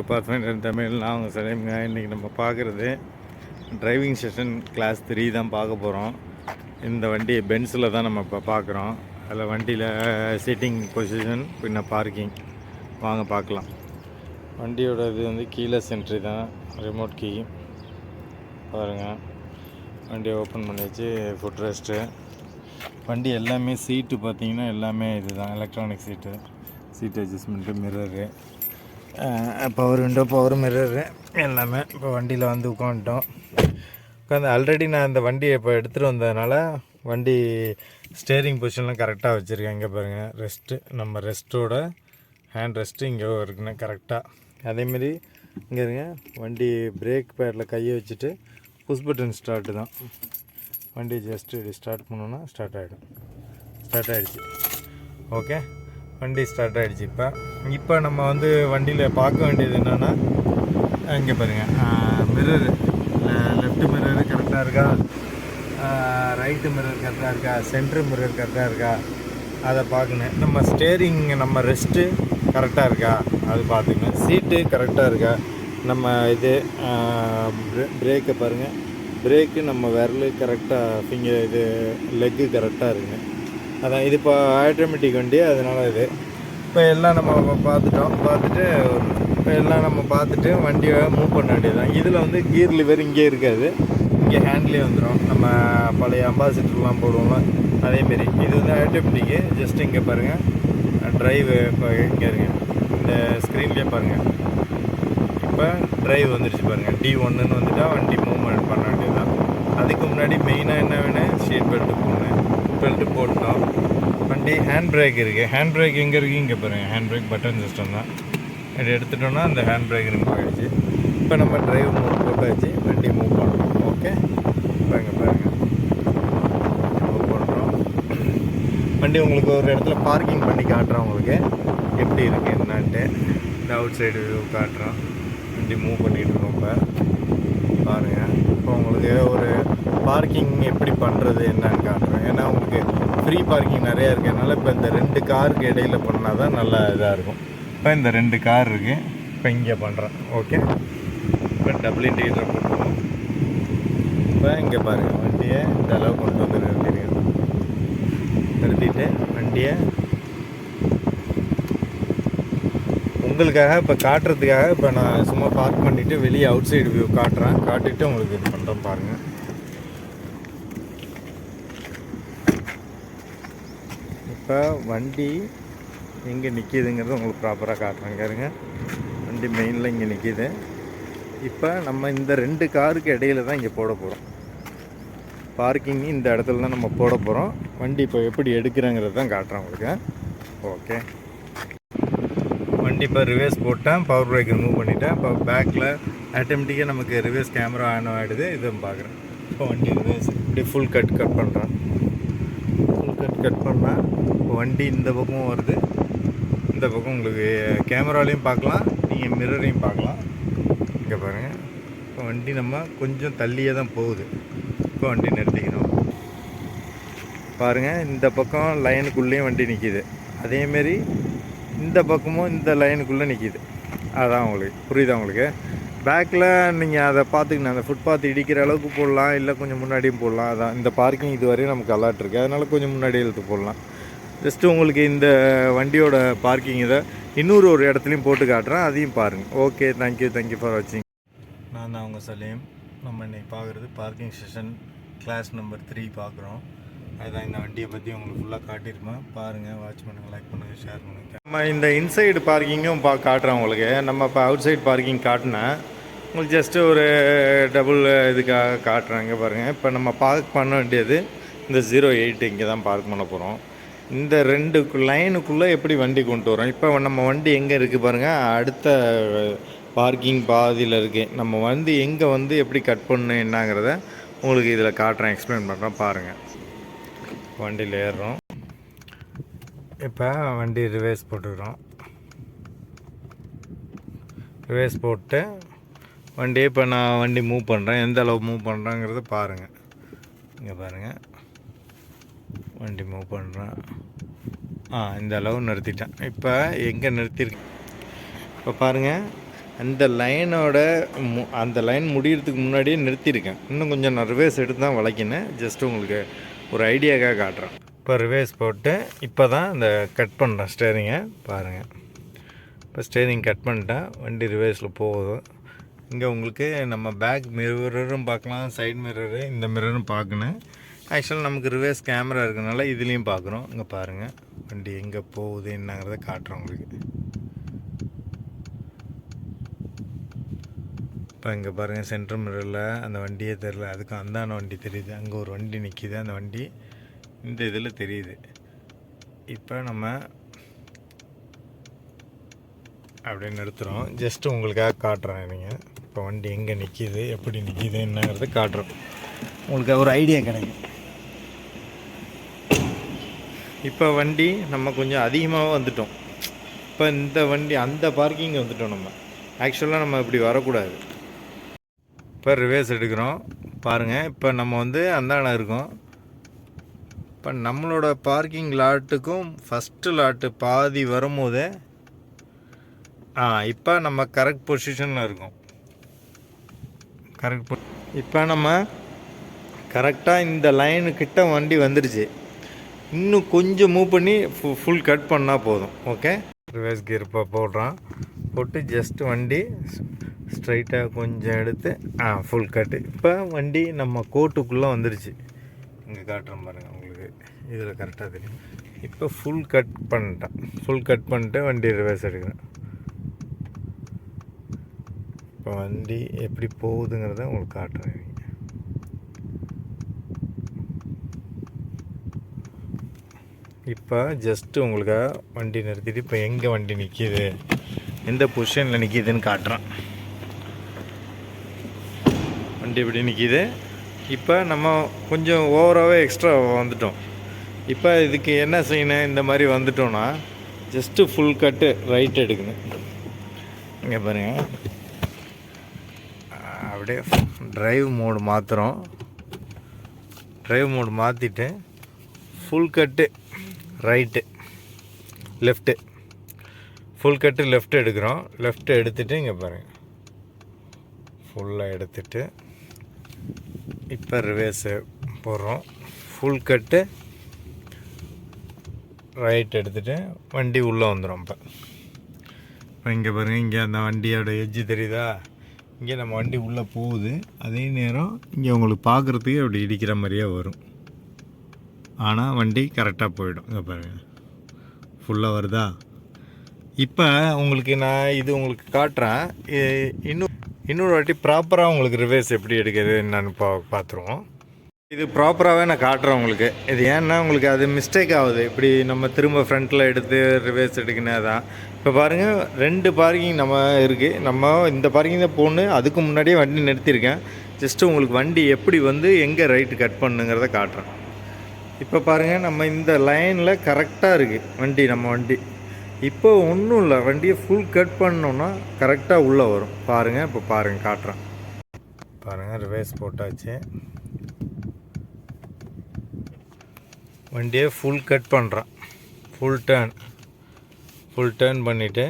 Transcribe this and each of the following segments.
Welcome to Pathfinder Tamil நான் உங்கள் சலீம்ங்க இன்றைக்கி நம்ம பார்க்குறது டிரைவிங் செஷன் கிளாஸ் த்ரீ தான் பார்க்க போகிறோம் இந்த வண்டி பென்ஸில் தான் நம்ம இப்போ பார்க்குறோம். அதில் வண்டியில் சீட்டிங் பொசிஷன் பின்ன பார்க்கிங் வாங்க பார்க்கலாம். வண்டியோட இது வந்து கீழே சென்ட்ரி தான். ரிமோட் கீ பாருங்கள் வண்டியை ஓப்பன் பண்ணி வச்சு ஃபுட் ரெஸ்ட்டு வண்டி எல்லாமே சீட்டு பார்த்தீங்கன்னா எல்லாமே இதுதான். Electronic seat seat adjustment mirror power window power mirror எல்லாமே இப்போ வண்டியில் வந்து உட்காந்துட்டோம். உட்காந்து ஆல்ரெடி நான் இந்த வண்டியை இப்போ எடுத்துகிட்டு வந்ததுனால வண்டி ஸ்டேரிங் பொசிஷன்லாம் கரெக்டாக வச்சுருக்கேன். இங்கே பாருங்கள் ரெஸ்ட்டு நம்ம ரெஸ்ட்டோட ஹேண்ட் ரெஸ்ட்டு இங்கே இருக்குன்னு கரெக்டாக அதேமாரி இங்கே இருங்க வண்டி பிரேக் பேடில் கையை வச்சுட்டு புஷ் பட்டன் ஸ்டார்ட்டு தான். வண்டி ஜஸ்ட்டு இப்படி ஸ்டார்ட் பண்ணோன்னா ஸ்டார்ட் ஆகிடும் ஸ்டார்ட் ஆகிடுச்சு ஓகே வண்டி ஸ்டார்ட் ஆகிடுச்சு இப்போ. இப்போ நம்ம வந்து வண்டியில் பார்க்க வேண்டியது என்னென்னா இங்கே பாருங்கள் மிரர் லெஃப்ட் மிரர் கரெக்டாக இருக்கா? ரைட்டு மிரர் கரெக்டாக இருக்கா? சென்ட்ரு மிரர் கரெக்டாக இருக்கா? அதை பார்க்கணும். நம்ம ஸ்டேரிங் நம்ம ரெஸ்ட்டு கரெக்டாக இருக்கா? அது பார்த்துக்கணும். சீட்டு கரெக்டாக இருக்கா? நம்ம இது பிரேக்கை பாருங்கள் பிரேக்கு நம்ம விரலு கரெக்டாக ஃபிங்கர் இது லெக்கு கரெக்டாக இருக்குங்க. அதான் இது இப்போ ஆட்டோமேட்டிக் வண்டி அதனால இது. இப்போ எல்லாம் நம்ம பார்த்துட்டோம். பார்த்துட்டு இப்போ எல்லாம் நம்ம பார்த்துட்டு வண்டியை மூவ் பண்ண வேண்டியதுதான். இதில் வந்து கீர் லிவர் இங்கே இருக்காது. இங்கே ஹேண்ட்லேயே வந்துடும் நம்ம பழைய அம்பாசிட்டர்லாம் போடுவோம்ல அதேமாரி இது வந்து ஆட்டோமேட்டிக்கு ஜஸ்ட் இங்கே பாருங்கள் ட்ரைவு இப்போ இங்கே இருக்கு. இந்த ஸ்க்ரீன்லேயே பாருங்கள் இப்போ ட்ரைவ் வந்துருச்சு பாருங்கள் டி ஒன்றுன்னு வந்துட்டால் வண்டி மூவ்மெண்ட் பண்ண வேண்டியதுதான். அதுக்கு முன்னாடி மெயினாக என்ன வேணும்? சீட் பெல்ட்டு போடணும். பெல்ட்டு போட்டோம் வண்டி ஹேண்ட் பிரேக் இருக்குது ஹேண்ட் பிரேக் எங்கே இருக்குது இங்கே பாருங்கள் ஹேண்ட் பிரேக் பட்டன் சிஸ்டம் தான். இது எடுத்துட்டோம்னா அந்த ஹேண்ட் பிரேக் ரிமூவ் ஆகிடுச்சு இப்போ நம்ம டிரைவ் மூவ் போட்டாச்சு. வண்டி மூவ் பண்ணுறோம் ஓகே பாருங்க பாருங்கள் மூவ் பண்ணுறோம் வண்டி உங்களுக்கு ஒரு இடத்துல பார்க்கிங் பண்ணி காட்டுறோம் உங்களுக்கு. எப்படி இருக்குது என்னான்ட்டு. இந்த அவுட் சைடு வியூ காட்டுறோம். வண்டி மூவ் பண்ணிகிட்டு இருக்கோம் இப்போ. பாருங்கள் இப்போ உங்களுக்கு ஒரு பார்க்கிங் எப்படி பண்ணுறது என்னன்னு காட்டுறோம். ஏன்னா உங்களுக்கு ஃப்ரீ பார்க்கிங் நிறையா இருக்கிறதுனால இப்போ இந்த ரெண்டு காருக்கு இடையில் பண்ணால் தான் நல்லா இதாக இருக்கும். இப்போ இந்த ரெண்டு கார் இருக்குது இப்போ இங்கே பண்ணுறேன் ஓகே இப்போ டபுள் இன்டிகேட்டர் போட்டுருவோம் இப்போ இங்கே பாருங்கள் வண்டியை இந்த அளவு கொண்டு வந்து நிறுத்திருக்கேன். நிறுத்திட்டு வண்டியை உங்களுக்காக இப்போ காட்டுறதுக்காக இப்போ நான் சும்மா பார்க் பண்ணிவிட்டு வெளியே அவுட் சைடு வியூ காட்டுறேன். காட்டிட்டு உங்களுக்கு இது பண்ணுறேன் பாருங்கள் இப்போ வண்டி எங்கே நிற்கிதுங்கிறத உங்களுக்கு ப்ராப்பராக காட்டுறேன். பாருங்க. வண்டி மெயினில் இங்கே நிற்கிது. இப்போ நம்ம இந்த ரெண்டு காருக்கு இடையில தான் இங்கே போட போகிறோம். பார்க்கிங் இந்த இடத்துல தான் நம்ம போட போகிறோம். வண்டி இப்போ எப்படி எடுக்கிறேங்கிறது தான் காட்டுறேன் உங்களுக்கு. ஓகே வண்டி இப்போ ரிவர்ஸ் போட்டேன். பவர் பிரேக் ரிமூவ் பண்ணிட்டேன். இப்போ பேக்கில் ஆட்டோமேட்டிக்காக நமக்கு ரிவர்ஸ் கேமரா ஆன் ஆகிடுது இதுவும் பார்க்குறேன். இப்போ வண்டி ரிவர்ஸ் இப்படி ஃபுல் கட் கட் பண்ணுறேன் ஃபுல் கட் கட் பண்ணால் வண்டி இந்த பக்கமும் வருது. இந்த பக்கம் உங்களுக்கு கேமராலையும் பார்க்கலாம் நீங்கள் மிரரையும் பார்க்கலாம். இங்கே பாருங்கள் இப்போ வண்டி நம்ம கொஞ்சம் தள்ளியே தான் போகுது. இப்போ வண்டி நிறுத்திக்கணும். பாருங்கள் இந்த பக்கம் லைனுக்குள்ளேயும் வண்டி நிற்கிது அதேமாரி இந்த பக்கமும் இந்த லைனுக்குள்ளே நிற்கிது அதான் உங்களுக்கு புரியுதா உங்களுக்கு? பேக்கில் நீங்கள் அதை பார்த்துக்கணும். அந்த ஃபுட்பாத் இடிக்கிற அளவுக்கு போடலாம் இல்லை கொஞ்சம் முன்னாடியும் போடலாம். அதான் இந்த பார்க்கிங் இது வரையும் நமக்கு அலாட் இருக்குது அதனால் கொஞ்சம் முன்னாடி இழுத்து போடலாம். ஜஸ்ட்டு உங்களுக்கு இந்த வண்டியோட பார்க்கிங் இதை இன்னொரு ஒரு இடத்துலையும் போட்டு காட்டுறேன். அதையும் பாருங்கள் ஓகே தேங்க்யூ தேங்க்யூ ஃபார் வாட்சிங் நான் தான் உங்கள் சலீம் நம்ம இன்னைக்கு பார்க்குறது parking session class number three பார்க்குறோம். அதுதான் இந்த வண்டியை பற்றி உங்களுக்கு ஃபுல்லாக காட்டியிருப்பேன். பாருங்கள் வாட்ச் பண்ணுங்கள் லைக் பண்ணுங்கள் ஷேர் பண்ணுங்கள் நம்ம இந்த இன்சைடு பார்க்கிங்கும் பா காட்டுறோம் உங்களுக்கு. நம்ம இப்போ அவுட் சைடு பார்க்கிங் காட்டினேன் உங்களுக்கு ஜஸ்ட்டு ஒரு டபுள் இதுக்காக காட்டுறாங்க பாருங்கள் இப்போ நம்ம பார்க் பண்ண வேண்டியது இந்த ஜீரோ எயிட் இங்கே தான் பார்க் பண்ண போகிறோம் இந்த ரெண்டு லைனுக்குள்ளே எப்படி வண்டி கொண்டு வரோம்? இப்போ நம்ம வண்டி எங்கே இருக்குது பாருங்கள் அடுத்த பார்க்கிங் பாதியில் இருக்குது நம்ம வண்டி எங்கே வந்து எப்படி கட் பண்ணணும் என்னங்கிறத உங்களுக்கு இதில் காட்டுறேன். எக்ஸ்பிளைன் பண்ணுறேன் பாருங்கள் வண்டியில் ஏறுறோம். இப்போ வண்டி ரிவேஸ் போட்டுக்கிறோம். ரிவேஸ் போட்டு வண்டியை இப்போ நான் வண்டி மூவ் பண்ணுறேன் எந்த அளவு மூவ் பண்ணுறேங்கிறத பாருங்கள் இங்கே பாருங்கள் வண்டி மூவ் பண்ணுறேன் ஆ இந்த அளவு நிறுத்திட்டேன். இப்போ எங்கே நிறுத்தியிருக்கேன் இப்போ பாருங்கள் அந்த லைனோட மு அந்த லைன் முடிகிறதுக்கு முன்னாடியே நிறுத்தியிருக்கேன் இன்னும் கொஞ்சம் நான் ரிவேஸ் எடுத்து தான் வளைக்கினேன். ஜஸ்ட் உங்களுக்கு ஒரு ஐடியாக்காக காட்டுறேன். இப்போ ரிவேஸ் போட்டு இப்போ தான் இந்த கட் பண்ணுறேன் ஸ்டேரிங்கை பாருங்கள் இப்போ ஸ்டேரிங் கட் பண்ணிட்டேன். வண்டி ரிவேஸில் போகுது. இங்கே உங்களுக்கு நம்ம பேக் மிரரும் பார்க்கலாம் சைட் மிரரு இந்த மிரரும் பார்க்கணும். ஆக்சுவலாக நமக்கு ரிவர்ஸ் கேமரா இருக்கிறனால இதுலேயும் பார்க்குறோம் இங்கே பாருங்கள் வண்டி எங்கே போகுது என்னங்கிறத காட்டுறோம் உங்களுக்கு. இப்போ இங்கே பாருங்கள் சென்ட்ரல் மிரரில் அந்த வண்டியே தெரில அதுக்கும் அந்தான வண்டி தெரியுது. அங்கே ஒரு வண்டி நிற்கிது அந்த வண்டி இந்த இதில் தெரியுது. இப்போ நம்ம அப்படியே நிறுத்துகிறோம் ஜஸ்ட்டு உங்களுக்காக காட்டுறேன் நீங்கள் இப்போ வண்டி எங்கே நிற்கிது எப்படி நிற்கிது என்னங்கிறத காட்டுறோம். உங்களுக்கு ஒரு ஐடியா கிடைக்கும். இப்போ வண்டி நம்ம கொஞ்சம் அதிகமாக வந்துட்டோம். இப்போ இந்த வண்டி அந்த பார்க்கிங் வந்துட்டோம் நம்ம. ஆக்சுவலாக நம்ம இப்படி வரக்கூடாது. இப்போ ரிவேஸ் எடுக்கிறோம். பாருங்கள் இப்போ நம்ம வந்து அந்தாணம் இருக்கோம். இப்போ நம்மளோட பார்க்கிங் லாட்டுக்கும் ஃபஸ்ட்டு லாட்டு பாதி வரும்போதே ஆ இப்போ நம்ம கரெக்ட் பொசிஷனில் இருக்கோம். கரெக்ட் இப்போ நம்ம கரெக்டாக இந்த லைனுக்கிட்ட வண்டி வந்துடுச்சு இன்னும் கொஞ்சம் மூவ் பண்ணி ஃபுல் கட் பண்ணால் போதும். ஓகே ரிவர்ஸ் கியர் இப்போ போடுறான். போட்டு ஜஸ்ட் வண்டி ஸ்ட்ரைட்டாக கொஞ்சம் எடுத்து ஆ ஃபுல் கட்டு இப்போ வண்டி நம்ம கோட்டுக்குள்ளே வந்துடுச்சு இங்கே காட்டுறேன் பாருங்கள் உங்களுக்கு இதில் கரெக்டாக தெரியும். இப்போ ஃபுல் கட் பண்ணிட்டேன். ஃபுல் கட் பண்ணிட்டு வண்டி ரிவர்ஸ் எடுக்கிறேன். இப்போ வண்டி எப்படி போகுதுங்கிறத உங்களுக்கு காட்டுறேன். இப்போ ஜஸ்ட்டு உங்களுக்காக வண்டி நிறுத்திட்டு இப்போ எங்கே வண்டி நிற்கிது எந்த பொசிஷனில் நிற்கிதுன்னு காட்டுறேன். வண்டி இப்படி நிற்கிது இப்போ நம்ம கொஞ்சம் ஓவராகவே எக்ஸ்ட்ரா வந்துட்டோம். இப்போ இதுக்கு என்ன செய்யணும் இந்த மாதிரி வந்துட்டோன்னா ஜஸ்ட்டு ஃபுல் கட்டு ரைட் எடுக்கணும். இங்கே பாருங்கள் அப்படியே ட்ரைவ் மோடு மாற்றுறோம் ட்ரைவ் மோடு மாற்றிட்டு full cut right. Left. Full cut left எடுக்கிறோம். லெஃப்ட் எடுத்துகிட்டு இங்கே பாருங்கள் ஃபுல்லாக எடுத்துட்டு இப்போ ரிவேஸு போடுறோம். ஃபுல் கட்டு ரைட் எடுத்துகிட்டு வண்டி உள்ளே வந்துடும் இப்போ. இப்போ இங்கே பாருங்கள் இங்கே அந்த வண்டியோட எஜ்ஜு தெரியுதா? இங்கே நம்ம வண்டி உள்ளே போகுது. அதே நேரம் இங்கே உங்களுக்கு பார்க்குறதுக்கு அப்படி இடிக்கிற மாதிரியே வரும். ஆனால் வண்டி கரெக்டாக போயிடும். இங்கே பாருங்கள் ஃபுல்லாக வருதா? இப்போ உங்களுக்கு நான் இது உங்களுக்கு காட்டுறேன். இன்னும் இன்னொரு வாட்டி ப்ராப்பராக உங்களுக்கு ரிவர்ஸ் எப்படி எடுக்கிறது என்னன்னு பா பார்த்துருவோம் இது ப்ராப்பராகவே நான் காட்டுறேன் உங்களுக்கு. இது ஏன்னா உங்களுக்கு அது மிஸ்டேக் ஆகுது. இப்படி நம்ம திரும்ப ஃப்ரண்ட்டில் எடுத்து ரிவர்ஸ் எடுக்கணும் தான் இப்போ பாருங்கள் ரெண்டு பார்க்கிங் நம்ம இருக்குது நம்ம இந்த பார்க்கிங் தான் போகணும். அதுக்கு முன்னாடியே வண்டி நிறுத்தியிருக்கேன். ஜஸ்ட்டு உங்களுக்கு வண்டி எப்படி வந்து எங்கே ரைட்டு கட் பண்ணுங்கிறத காட்டுறேன். இப்போ பாருங்கள் நம்ம இந்த லைனில் கரெக்டாக இருக்குது வண்டி நம்ம வண்டி. இப்போ ஒன்றும் இல்லை வண்டியை ஃபுல் கட் பண்ணோன்னா கரெக்டாக உள்ளே வரும். பாருங்கள் இப்போ பாருங்கள் காட்டுறேன். பாருங்கள் ரிவேஸ் போட்டாச்சு. வண்டியை ஃபுல் கட் பண்ணுறான் ஃபுல் டேர்ன் ஃபுல் டேர்ன் பண்ணிவிட்டு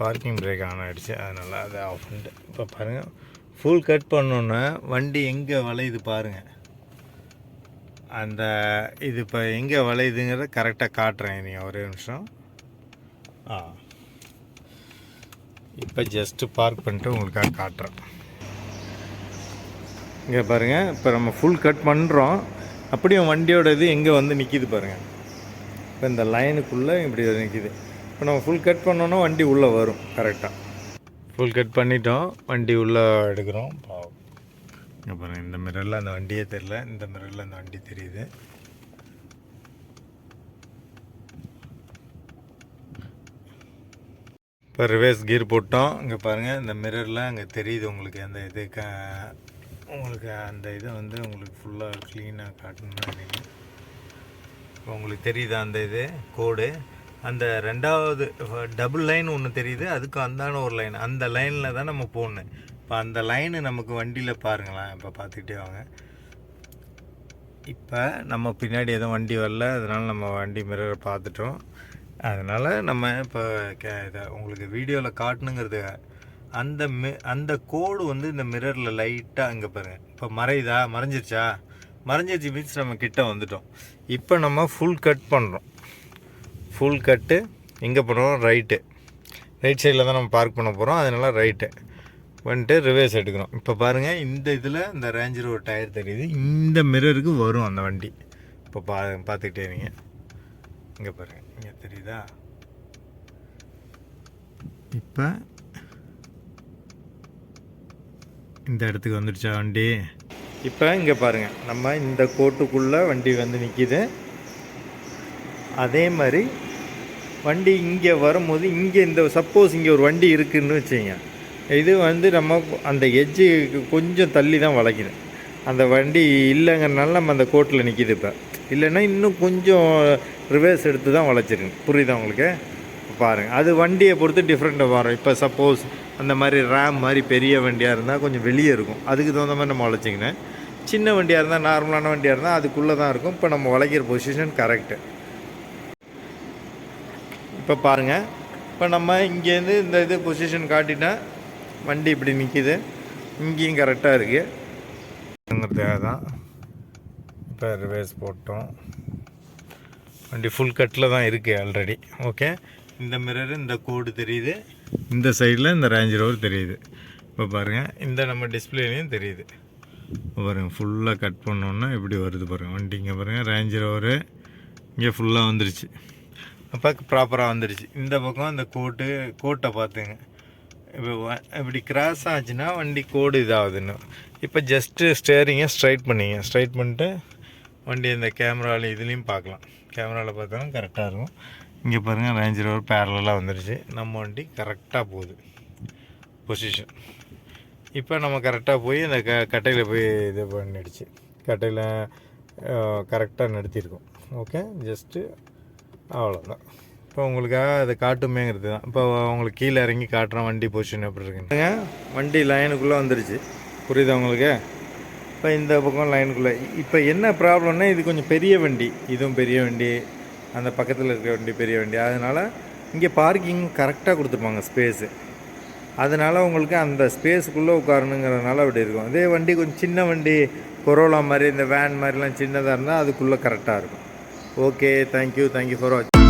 பார்க்கிங் பிரேக் ஆன் ஆகிடுச்சு அதனால் அதை ஆஃப் பண்ணிட்டு இப்போ பாருங்கள் ஃபுல் கட் பண்ணோன்னே வண்டி எங்கே வளையுது பாருங்கள் அந்த இது இப்போ எங்கே வளையுதுங்கிறத கரெக்டாக காட்டுறேன் நீ ஒரே நிமிஷம். ஆ. இப்போ ஜஸ்ட்டு பார்க் பண்ணிட்டு உங்களுக்காக காட்டுறேன். இங்கே பாருங்கள் இப்போ நம்ம ஃபுல் கட் பண்ணுறோம் அப்படியே வண்டியோட இது எங்கே வந்து நிற்கிது பாருங்கள் இப்போ இந்த லைனுக்குள்ளே இப்படி நிற்கிது இப்போ நம்ம ஃபுல் கட் பண்ணோன்னா வண்டி உள்ளே வரும் கரெக்டாக ஃபுல் கட் பண்ணிட்டோம் வண்டி உள்ளே எடுக்கிறோம். அப்புறம் பாருங்கள் இந்த மிரரில் அந்த வண்டியே தெரில இந்த மிரரில் அந்த வண்டி தெரியுது. இப்போ ரிவேர்ஸ் கீர் போட்டோம். இங்கே பாருங்கள் இந்த மிரரில் அங்கே தெரியுது உங்களுக்கு அந்த இது க உங்களுக்கு அந்த இதை வந்து உங்களுக்கு ஃபுல்லாக க்ளீனாக காட்டணும்னு நினைக்கிறேன். இப்போ உங்களுக்கு தெரியுது அந்த இது கோடு அந்த ரெண்டாவது டபுள் லைன் ஒன்று தெரியுது. அதுக்கு அந்தான ஒரு லைன் அந்த லைனில் தான் நம்ம போகணும் இப்போ அந்த லைனு நமக்கு வண்டியில் பாருங்களேன். இப்போ பார்த்துக்கிட்டே வாங்க. இப்போ நம்ம பின்னாடி எதுவும் வண்டி வரல. அதனால் நம்ம வண்டி மிரரை பார்த்துட்டோம் அதனால் நம்ம இப்போ கே இதை உங்களுக்கு வீடியோவில் காட்டணுங்கிறது அந்த மி அந்த கோடு வந்து இந்த மிரரில் லைட்டாக அங்கே பாருங்க. இப்போ மறையுதா? மறைஞ்சிருச்சா? மறைஞ்சிருச்சு மீன்ஸ் நம்ம கிட்டே வந்துட்டோம். இப்போ நம்ம ஃபுல் கட் பண்ணுறோம் ஃபுல் கட்டு எங்கே பண்ணுறோம் ரைட்டு ரைட் சைடில் தான் நம்ம பார்க் பண்ண போகிறோம் அதனால ரைட்டு வந்துட்டு ரிவர்ஸ் எடுக்கிறோம். இப்போ பாருங்கள் இந்த இதில் இந்த ரேஞ்சர் ஒரு டயர் தெரியுது. இந்த மிரருக்கு வரும் அந்த வண்டி. இப்போ பா பார்த்துக்கிட்டே இருங்க. இங்கே பாருங்கள் இங்கே தெரியுதா? இப்போ இந்த இடத்துக்கு வந்துடுச்சா வண்டி? இப்போ இங்கே பாருங்கள் நம்ம இந்த கோட்டுக்குள்ளே வண்டி வந்து நிற்கிது அதே மாதிரி வண்டி இங்கே வரும்போது இங்கே இந்த சப்போஸ் இங்கே ஒரு வண்டி இருக்குதுன்னு வச்சுங்க இது வந்து நம்ம அந்த எட்ஜு கொஞ்சம் தள்ளி தான் வளைக்கணும் அந்த வண்டி இல்லைங்கிறனால நம்ம அந்த கோட்டில் நிற்கிது இப்போ. இல்லைன்னா இன்னும் கொஞ்சம் ரிவர்ஸ் எடுத்து தான் வளைச்சிருக்கு புரியுதா உங்களுக்கு? பாருங்கள் அது வண்டியை பொறுத்து டிஃப்ரெண்ட்டாக வரும் இப்போ சப்போஸ் அந்த மாதிரி ரேம் மாதிரி பெரிய வண்டியாக இருந்தால் கொஞ்சம் வெளியே இருக்கும். அதுக்கு தகுந்த மாதிரி நம்ம வளைச்சிக்கினேன் சின்ன வண்டியாக இருந்தால் நார்மலான வண்டியாக இருந்தால் அதுக்குள்ளே தான் இருக்கும். இப்போ நம்ம வளைக்கிற பொசிஷன் கரெக்டு இப்போ பாருங்கள் இப்போ நம்ம இங்கேருந்து இந்த இது பொசிஷன் காட்டிட்டா வண்டி இப்படி நிற்கிது இங்கேயும் கரெக்டாக இருக்குங்கிறதுக்காக தான் இப்போ ரிவேஸ் போட்டோம். வண்டி ஃபுல் கட்டில் தான் இருக்குது ஆல்ரெடி ஓகே இந்த மிரர் இந்த கோடு தெரியுது. இந்த சைடில் இந்த ரேஞ்ச் ரோவர் தெரியுது. இப்போ பாருங்கள் இந்த நம்ம டிஸ்பிளேலையும் தெரியுது. பாருங்கள் ஃபுல்லாக கட் பண்ணோன்னா இப்படி வருது பாருங்கள் வண்டி இங்கே பாருங்கள் ரேஞ்ச் ரோவரு இங்கே ஃபுல்லாக வந்துருச்சு. அப்போ ப்ராப்பராக வந்துடுச்சு இந்த பக்கம் இந்த கோட்டு கோட்டை பார்த்துங்க. இப்போ இப்படி கிராஸ் ஆச்சுன்னா வண்டி கோடு இதாகுதுன்னு. இப்போ ஜஸ்ட்டு ஸ்டேரிங்கை ஸ்ட்ரைட் பண்ணிங்க. ஸ்ட்ரைட் பண்ணிட்டு வண்டி இந்த கேமராவில் இதுலேயும் பார்க்கலாம். கேமராவில் பார்த்தாலும் கரெக்டாக இருக்கும். இங்கே பாருங்கள் ரேஞ்ச் ரோவர் பேரலாக வந்துடுச்சு நம்ம வண்டி கரெக்டாக போகுது. பொசிஷன் இப்போ நம்ம கரெக்டாக போய் அந்த க கட்டையில் போய் இது பண்ணிடுச்சு. கட்டையில் கரெக்டாக நிறுத்தியிருக்கோம் ஓகே ஜஸ்ட்டு அவ்வளோதான் இப்போ உங்களுக்காக அதை காட்டுமேங்கிறது தான். இப்போ உங்களுக்கு கீழே இறங்கி காட்டுறோம் வண்டி பொசிஷன் எப்படி இருக்குங்க வண்டி லைனுக்குள்ளே வந்துருச்சு. புரியுதா உங்களுக்கு? இப்போ இந்த பக்கம் லைனுக்குள்ளே இப்போ என்ன ப்ராப்ளம்னா இது கொஞ்சம் பெரிய வண்டி. இதுவும் பெரிய வண்டி. அந்த பக்கத்தில் இருக்கிற வண்டி பெரிய வண்டி. அதனால் இங்கே பார்க்கிங் கரெக்டாக கொடுத்துருப்பாங்க ஸ்பேஸு அதனால் உங்களுக்கு அந்த ஸ்பேஸுக்குள்ளே உட்காரணுங்கிறதுனால அப்படி இருக்கும். அதே வண்டி கொஞ்சம் சின்ன வண்டி கொரோலா மாதிரி இந்த வேன் மாதிரிலாம் சின்னதாக இருந்தால் அதுக்குள்ளே கரெக்டாக இருக்கும். ஓகே தேங்க்யூ தேங்க்யூ ஃபார் வாட்சிங்